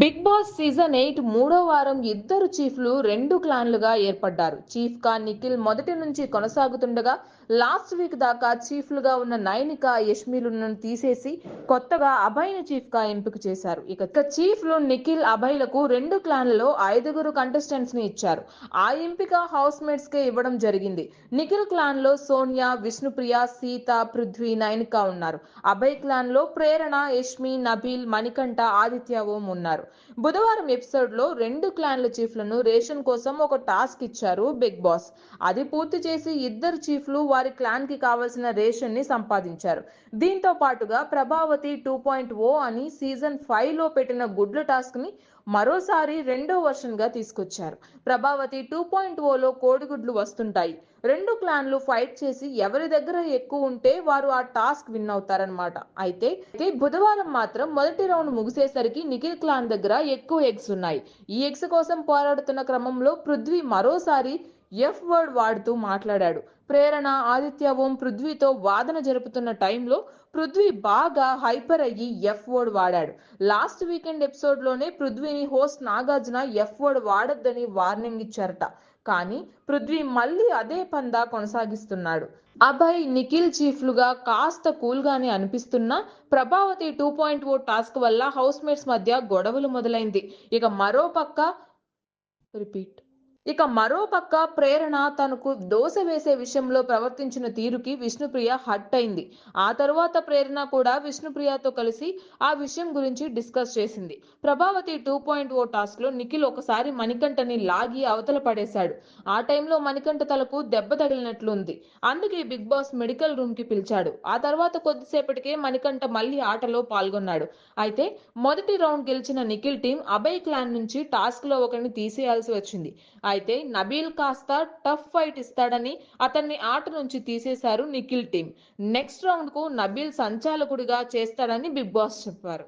Big boss season eight మూడో వారం ఇద్దరు చీఫ్లు రెండు క్లాన్లుగా ఏర్పడ్డారు. చీఫ్గా నిఖిల్ మొదటి నుంచి కొనసాగుతుండగా లాస్ట్ వీక్ దాకా చీఫ్లుగా ఉన్న నైనిక యష్మిలను తీసేసి కొత్తగా అభయ్ను చీఫ్గా ఎంపిక చేశారు. ఇక చీఫ్లు నిఖిల్ అభయ్లకు రెండు క్లాన్లలో ఐదుగురు కంటెస్టెంట్స్ని ఇచ్చారు. ఆ ఎంపిక హౌస్ మేట్స్ కే ఇవ్వడం జరిగింది. నిఖిల్ క్లాన్లో సోనియా విష్ణుప్రియ సీత పృథ్వీ నైనిక ఉన్నారు. అభయ్ క్లాన్లో ప్రేరణ యష్మి నబీల్ మణికంఠ ఆదిత్య ఓం ఉన్నారు బుధవారం ఎపిసోడ్లో రెండు క్లాన్ల చీఫ్లను రేషన్ కోసం ఒక టాస్క్ ఇచ్చారు బిగ్ బాస్. అది పూర్తి చేసి ఇద్దరు చీఫ్లు వారి క్లాన్కి కావలసిన రేషన్ని సంపాదించారు. దీంతో పాటుగా ప్రభావతి టూ పాయింట్ ఓ అని సీజన్ ఫైవ్లో పెట్టిన గుడ్ల టాస్క్ని మరోసారి రెండో వర్షన్గా తీసుకొచ్చారు. ప్రభావతి టూ పాయింట్ ఓలో కోడిగుడ్లు వస్తుంటాయి. రెండు క్లాన్లు ఫైట్ చేసి ఎవరి దగ్గర ఎక్కువ ఉంటే వారు ఆ టాస్క్ విన్ అవుతారనమాట అయితే అయితే బుధవారం మాత్రం మొదటి రౌండ్ ముగిసేసరికి నిఖిల్ క్లాన్ దగ్గర ఎక్కువ ఎగ్స్ ఉన్నాయి. ఈ ఎగ్స్ కోసం పోరాడుతున్న క్రమంలో పృథ్వీ మరోసారి ఎఫ్ వర్డ్ వాడుతూ మాట్లాడాడు. ప్రేరణ ఆదిత్య ఓం పృథ్వీతో వాదన జరుపుతున్న టైంలో పృథ్వీ బాగా హైపర్ అయ్యి ఎఫ్ వర్డ్ వాడాడు. లాస్ట్ వీకెండ్ ఎపిసోడ్లోనే పృథ్వీని హోస్ట్ నాగార్జున ఎఫ్ వర్డ్ వాడొద్దని వార్నింగ్ ఇచ్చారట. కానీ పృథ్వీ మళ్ళీ అదే పందా కొనసాగిస్తున్నాడు. అభయ్ నిఖిల్ చీఫ్లుగా కాస్త కూల్గానే అనిపిస్తున్నా Prabhavati two point o task వల్ల హౌస్ మేట్స్ మధ్య గొడవలు మొదలైంది. ఇక మరో పక్క రిపీట్. ఇక మరో పక్క ప్రేరణ తనకు దోశ వేసే విషయంలో ప్రవర్తించిన తీరుకి విష్ణుప్రియ హట్ అయింది ఆ తరువాత ప్రేరణ కూడా విష్ణుప్రియతో కలిసి ఆ విషయం గురించి డిస్కస్ చేసింది. ప్రభావతి టూ పాయింట్ ఓ టాస్క్లో నిఖిల్ ఒకసారి మణికంఠని లాగి అవతల పడేశాడు. ఆ టైంలో మణికంఠ తలకు దెబ్బ తగిలినట్లుంది. అందుకే బిగ్ బాస్ మెడికల్ రూమ్కి పిలిచాడు. ఆ తర్వాత కొద్దిసేపటికే మణికంఠ మళ్ళీ ఆటలో పాల్గొన్నాడు. అయితే మొదటి రౌండ్ గెలిచిన నిఖిల్ టీం అభయ్ క్లాన్ నుంచి టాస్క్లో ఒకరిని తీసేయాల్సి వచ్చింది. అయితే నబీల్ కాస్త టఫ్ ఫైట్ ఇస్తాడని అతన్ని ఆట నుంచి తీసేశారు నిఖిల్ టీం నెక్స్ట్ రౌండ్కు నబీల్ సంచాలకుడిగా చేస్తాడని బిగ్ బాస్ చెప్పారు.